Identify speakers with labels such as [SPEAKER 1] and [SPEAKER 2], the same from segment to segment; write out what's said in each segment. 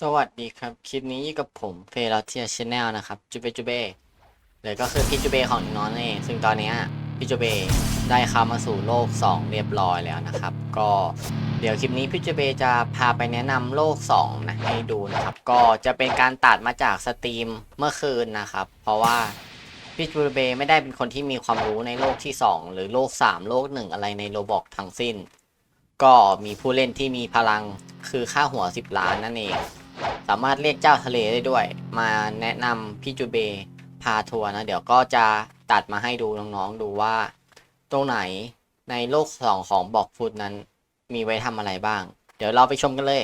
[SPEAKER 1] สวัสดีครับ คลิปนี้กับผมเฟรเทียชแนลนะครับ จูเบจูเบเลยก็คือพี่จูเบของน้องนั่นเองซึ่งตอนนี้พี่จูเบได้เข้ามาสู่โลก 2 เรียบร้อยแล้วนะครับ ก็เดี๋ยวคลิปนี้พี่จูเบจะพาไปแนะนำโลก 2 นะให้ดูนะครับ ก็จะเป็นการตัดมาจากสตรีมเมื่อคืนนะครับ เพราะว่าพี่จูเบไม่ได้เป็นคนที่มีความรู้ในโลกที่ 2 หรือโลก 3 โลก 1 อะไรในโรบอกทั้งสิ้น ก็มีผู้เล่นที่มีพลังคือค่าหัว 10 ล้านนั่นเอง สามารถเรียกเจ้าทะเลได้ด้วย มาแนะนำพี่จูเบพาทัวร์นะ เดี๋ยวก็จะตัดมาให้ดูน้องๆดูว่า ตรงไหนในโลกสองของบอกฟุตนั้นมีไว้ทำอะไรบ้าง เดี๋ยวเราไปชมกันเลย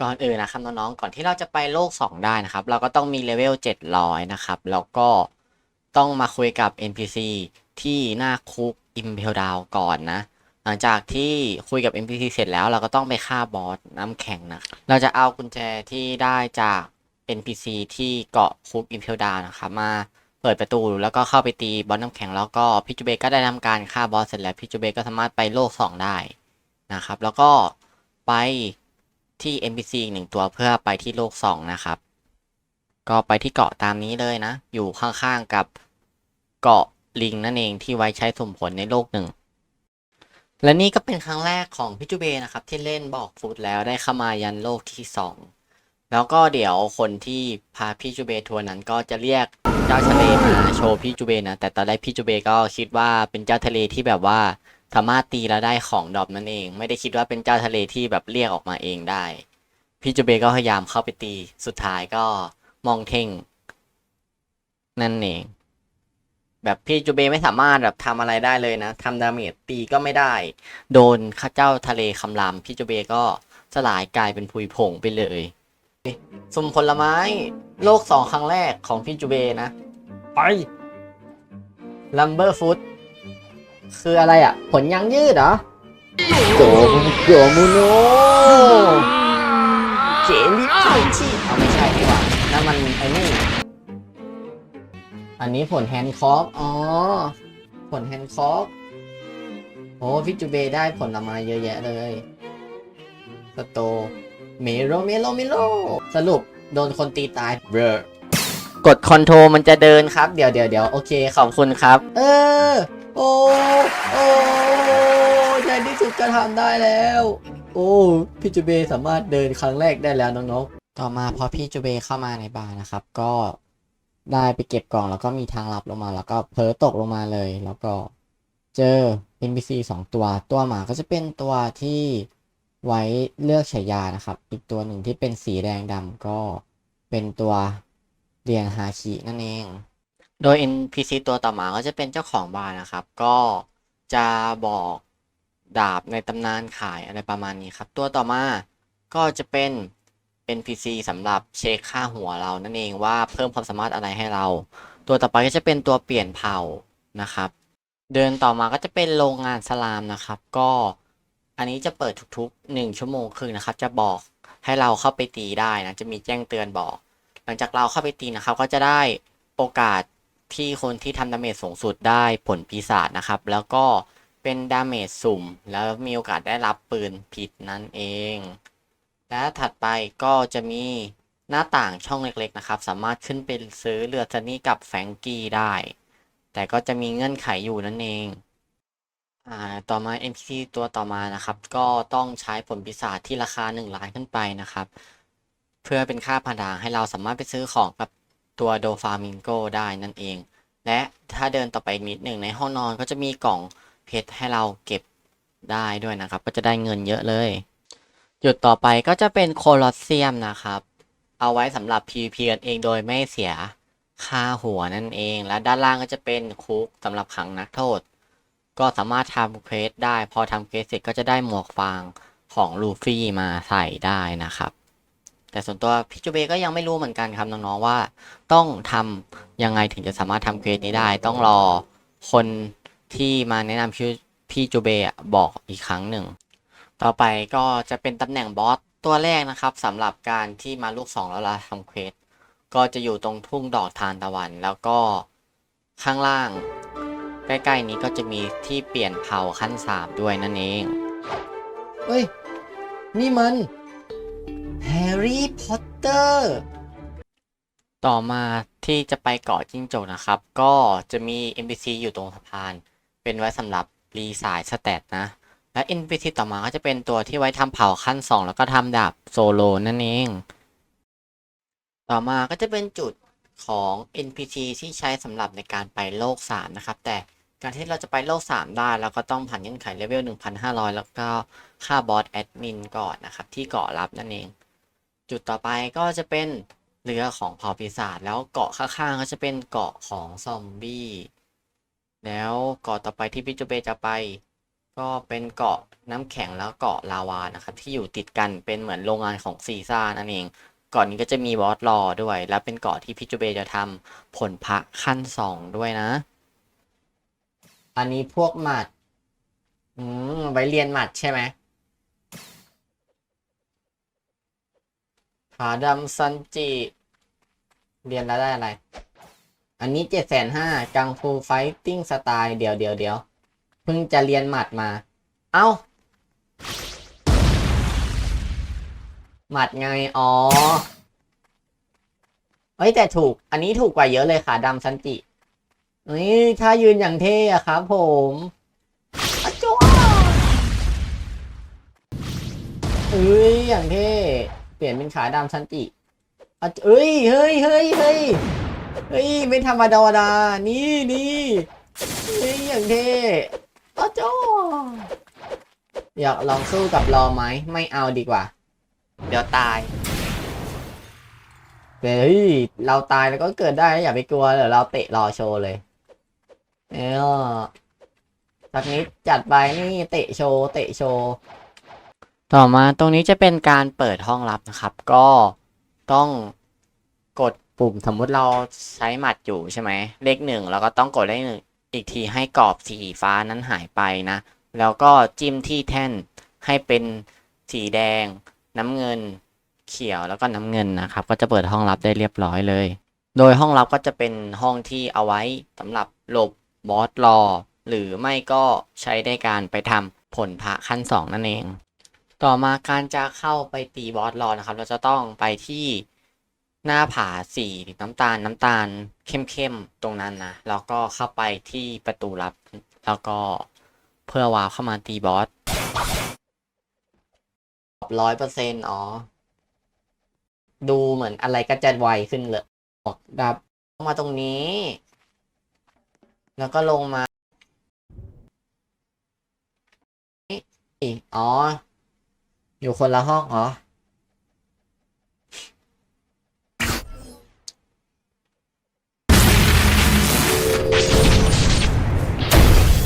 [SPEAKER 1] ก่อนอื่นนะครับน้องๆก่อนที่เราจะไปโลก 2 ได้นะครับ เราก็ต้องมีเลเวล700 นะครับ แล้วก็ต้องมาคุยกับ NPC ที่หน้าคุก Impel Down ก่อนนะ ลังจากที่คุยกับ NPC เสร็จแล้วเราก็ต้องไปฆ่าบอสน้ำแข็งนะ เราจะเอากุญแจที่ได้จาก NPC ที่เกาะคุกอิมเพลดานะครับมาเปิดประตูแล้วก็เข้าไปตีบอสน้ำแข็ง แล้วก็พี่จูเบก็ได้ทำการฆ่าบอสเสร็จแล้วพี่จูเบก็สามารถไปโลก2ได้นะครับ แล้วก็ไปที่ NPC อีกหนึ่งตัวเพื่อไปที่โลก2นะครับ ก็ไปที่เกาะตามนี้เลยนะ อยู่ข้างๆกับเกาะลิงนั่นเองที่ไว้ใช้สมผลในโลกหนึ่ง และนี่ก็เป็นครั้งแรกของพี่จูเบนะครับ ที่เล่นบอกฟุตแล้วได้เข้ามายันโลกที่สองแล้วก็เดี๋ยวคนที่พาพี่จูเบทัวร์นั้นก็จะเรียกเจ้าทะเลมาโชว์พี่จูเบนะ แต่ตอนแรกพี่จูเบก็คิดว่าเป็นเจ้าทะเลที่แบบว่าสามารถตีแล้วได้ของดรอปนั่นเอง ไม่ได้คิดว่าเป็นเจ้าทะเลที่แบบเรียกออกมาเองได้ พี่จูเบก็พยายามเข้าไปตีสุดท้ายก็มองเท่งนั่นเอง แบบพี่จูเบไม่สามารถแบบทำอะไรได้เลยนะทำดาเมจตีก็ไม่ได้ โดนข้าเจ้าทะเลคำรามพี่จูเบก็สลายกลายเป็นพุยผงไปเลยสุ่มผลไม้โลกสองครั้งแรกของพี่จูเบนะ ไปลัมเบอร์ฟุตคืออะไรอะ ผลยังยืดเหรอโกโกมูโนเจลิชิชิเอาไม่ใช่ดีกว่านั่นมันไอ้นี่ อันนี้ผลแฮนด์คอกอ๋อ ผลแฮนด์คอกโอ้พี่จูเบได้ผลไม้เยอะแยะเลยสโตเมโลเมโลเมโลสรุปโดนคนตีตายเบรอกดคอนโทรมันจะเดินครับ เดี๋ยวเดี๋ยวเดี๋ยวโอเค ขอบคุณครับ เออ โอ้โอ้ในที่สุดก็ทำได้แล้ว โอ้ พี่จูเบสามารถเดินครั้งแรกได้แล้วน้องๆ ต่อมาพอพี่จูเบเข้ามาในบาร์นะครับ ก็ ได้ไปเก็บกล่องแล้วก็มีทางลับลงมา แล้วก็เผลอตกลงมาเลย แล้วก็เจอ NPC สองตัว ตัวหมาก็จะเป็นตัวที่ไว้เลือกฉายานะครับ อีกตัวหนึ่งที่เป็นสีแดงดำก็เป็นตัวเรียงฮาคินั่นเอง โดย NPC ตัวต่อมาก็จะเป็นเจ้าของบาร์นะครับ ก็จะบอกดาบในตำนานขายอะไรประมาณนี้ครับ ตัวต่อมาก็จะเป็น NPC สำหรับเช็คค่าหัวเรานั่นเองว่าเพิ่มความสามารถอะไรให้เรา ตัวต่อไปก็จะเป็นตัวเปลี่ยนเผ่านะครับ เดินต่อมาก็จะเป็นโรงงานสลามนะครับ ก็อันนี้จะเปิดทุกๆ 1 ชั่วโมงครึ่งนะครับ จะบอกให้เราเข้าไปตีได้นะ จะมีแจ้งเตือนบอก หลังจากเราเข้าไปตีนะครับ ก็จะได้โอกาสที่คนที่ทำดาเมจสูงสุดได้ผลปีศาจนะครับ แล้วก็เป็นดาเมจสุ่ม แล้วมีโอกาสได้รับปืนผิดนั่นเอง และถัดไปก็จะมีหน้าต่างช่องเล็กๆนะครับ สามารถขึ้นไปซื้อเรือซันนี่กับแฟงกี้ได้ แต่ก็จะมีเงื่อนไขอยู่นั่นเองอ่าต่อมา NPC ตัวต่อมานะครับ ก็ต้องใช้ผลปีศาจที่ราคา 1 ล้านขึ้นไปนะครับ เพื่อเป็นค่าผ่านทางให้เราสามารถไปซื้อของกับตัวโดฟามิงโกได้นั่นเอง และถ้าเดินต่อไปอีกนิดหนึ่งในห้องนอนก็จะมีกล่องเพชรให้เราเก็บได้ด้วยนะครับ ก็จะได้เงินเยอะเลย จุดต่อไปก็จะเป็นโคลอสเซียมนะครับ เอาไว้สำหรับ PVP กันเองโดยไม่เสียค่าหัวนั่นเอง และด้านล่างก็จะเป็นคุกสำหรับขังนักโทษ ก็สามารถทำเควสได้ พอทำเควสเสร็จก็จะได้หมวกฟางของลูฟี่มาใส่ได้นะครับ แต่ส่วนตัวพี่จูเบก็ยังไม่รู้เหมือนกันครับน้องๆว่า ต้องทำยังไงถึงจะสามารถทำเควสนี้ได้ ต้องรอคนที่มาแนะนำพี่จูเบบอกอีกครั้งหนึ่ง ต่อไปก็จะเป็นตำแหน่งบอสตัวแรกนะครับสำหรับการที่มาลูกสองแล้วเราทำเควสก็จะอยู่ตรงทุ่งดอกทานตะวัน แล้วก็ข้างล่าง ใกล้ๆนี้ก็จะมีที่เปลี่ยนเผ่าขั้นสามด้วยนั่นเอง เฮ้ย นี่มันแฮรี่พอตเตอร์ต่อมาที่จะไปเกาะจิ้งจกนะครับ ก็จะมี NPC อยู่ตรงสะพาน เป็นไว้สำหรับรีสายสแตทนะ และ NPC ต่อมาก็จะเป็นตัวที่ไว้ทำเผาขั้น 2 แล้วก็ทำดาบโซโลนั่นเอง ต่อมาก็จะเป็นจุดของ NPC ที่ใช้สำหรับในการไปโลก 3 นะครับ แต่การที่เราจะไปโลก 3 ได้เราก็ต้องผ่านเงื่อนไขเลเวล 1,500 แล้วก็ค่าบอสแอดมินก่อนนะครับ ที่เกาะรับนั่นเอง จุดต่อไปก็จะเป็นเรือของเผ่าปีศาจแล้วเกาะข้างๆก็จะเป็นเกาะของซอมบี้แล้วเกาะต่อไปที่พี่จูเบจะไป ก็เป็นเกาะน้ำแข็งแล้วเกาะลาวานะครับที่อยู่ติดกันเป็นเหมือนโรงงานของซีซ่านั่นเองเกาะนนี้ก็จะมีบอสรอด้วย และเป็นเกาะที่พี่จูเบจะทำผลพระขั้นสองด้วยนะ อันนี้พวกหมัดอืมไว้เรียนหมัดใช่ไหมผาดำซันจิเรียนแล้วได้อะไร อันนี้เจ็ดแสนห้ากังฟูไฟติ้งสไตล์เดี๋ยวเดี๋ยวเดี๋ยว พิ่งจะเรียนหมัดมา เอ้า หมัดไง อ๋อ เฮ้ยแต่ถูก อันนี้ถูกกว่าเยอะเลยค่ะดำซันจินี่ถ้ายืนอย่างเท่อะครับผมอะจ้วเอ้ย อย่างเท่ เปลี่ยนเป็นขาดำซันจิเอ้ย เฮ้ย เฮ้ย เฮ้ย เฮ้ย ไม่ธรรมดาดานี่นี่เฮ้ย อย่างเท่ อยากลองสู้กับรอไหมไม่เอาดีกว่า เดี๋ยวตายเฮ้ยเราตายแล้วก็เกิดได้อย่าไปกลัวเดี๋ยวเราเตะรอโชว์เลยเออสักนิดจัดไปนี่เตะโชว์เตะโชว์ต่อมาตรงนี้จะเป็นการเปิดห้องลับนะครับ ก็ต้องกดปุ่มสมมุติเราใช้หมัดอยู่ใช่ไหมเลขหนึ่งแล้วก็ต้องกดเลขหนึ่งอีกทีให้กรอบสีฟ้านั้นหายไปนะ แล้วก็จิ้มที่แท่นให้เป็นสีแดง น้ำเงิน เขียวแล้วก็น้ำเงินนะครับ ก็จะเปิดห้องลับได้เรียบร้อยเลย โดยห้องลับก็จะเป็นห้องที่เอาไว้สำหรับหลบบอสรอหรือไม่ก็ใช้ในการไปทำผลพระขั้นสองนั่นเอง ต่อมาการจะเข้าไปตีบอสรอนะครับ เราจะต้องไปที่หน้าผาสีน้ำตาลน้ำตาลเข้มๆตรงนั้นนะแล้วก็เข้าไปที่ประตูลับ แล้วก็ เพื่อวาร์ปเข้ามาตีบอสร้อยเปอร์เซ็นต์อ๋อ ดูเหมือนอะไรก็จะไวขึ้นเลยออกดับมาตรงนี้ แล้วก็ลงมาอ๋อ อยู่คนละห้องอ๋อ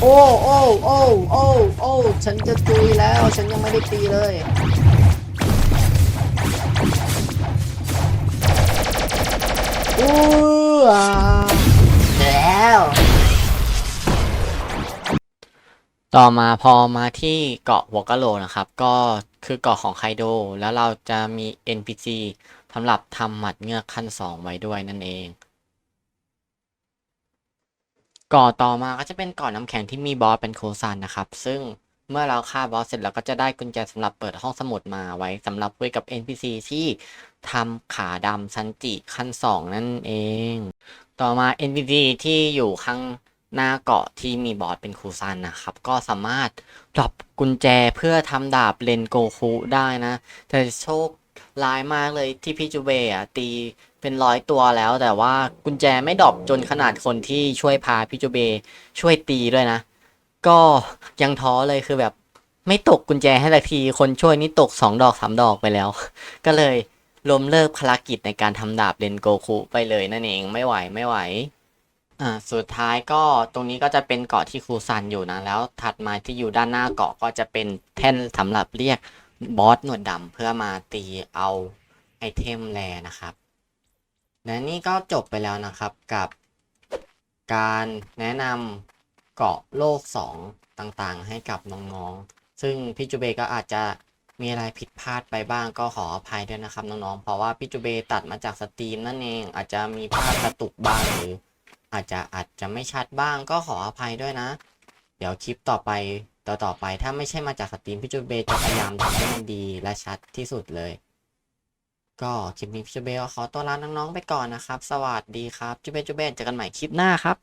[SPEAKER 1] โอ้โอ้โอ้โอ้โอ้ฉันจะตุยแล้ว ฉันยังไม่ได้ตีเลย อู้อ่าแล้วต่อมาพอมาที่เกาะหัวกะโหลกนะครับ ก็คือเกาะของไคโด แล้วเราจะมี NPC สำหรับทำหมัดเงือกขั้น 2 ไว้ด้วยนั่นเอง กาะต่อมาก็จะเป็นเกาะน้ำแข็งที่มีบอสเป็นโคซันนะครับ ซึ่งเมื่อเราฆ่าบอสเสร็จเราก็จะได้กุญแจสำหรับเปิดห้องสมุดมาไว้สำหรับคุยกับ NPC ที่ทำขาดำซันจิขั้น 2 นั่นเอง ต่อมา NPC ที่อยู่ข้างหน้าเกาะที่มีบอสเป็นคูซันนะครับ ก็สามารถดรอปกุญแจเพื่อทำดาบเลนโกคุได้นะ แต่โชคร้ายมากเลยที่พี่จูเบะตี เป็นร้อยตัวแล้ว แต่ว่ากุญแจไม่ดรอปจนขนาดคนที่ช่วยพาพี่จูเบช่วยตีด้วยนะ ก็ยังท้อเลยคือแบบ ไม่ตกกุญแจให้ละทีคนช่วยนี่ตกสองดอกสามดอกไปแล้ว ก็เลยล้มเลิกภารกิจในการทำดาบเลนโกคุไปเลยนั่นเองไม่ไหวไม่ไหวอ่าสุดท้ายก็ตรงนี้ก็จะเป็นเกาะที่ครูซันอยู่นะ แล้วถัดมาที่อยู่ด้านหน้าเกาะก็จะเป็นแท่นสำหรับเรียกบอสหนวดดำเพื่อมาตีเอาไอเทมแลนะครับ และนี่ก็จบไปแล้วนะครับกับ การแนะนำเกาะโลก 2 ต่างๆ ให้กับน้องๆ ซึ่งพี่จูเบก็อาจจะมีอะไรผิดพลาดไปบ้างก็ขออภัยด้วยนะครับน้องๆ เพราะว่าพี่จูเบตัดมาจากสตรีมนั่นเอง อาจจะมีภาพกระตุกบ้างหรือ อาจจะอาจจะไม่ชัดบ้างก็ขออภัยด้วยนะ เดี๋ยวคลิปต่อไปต่อต่อไปถ้าไม่ใช่มาจากสตรีมพี่จูเบจะพยายามทำให้มันดีและชัดที่สุดเลย ก็คลิปนี้พี่จูเบลขอตัวลาน้องๆไปก่อนนะครับ สวัสดีครับจูเบลจูเบลเจอกันใหม่คลิปหน้าครับ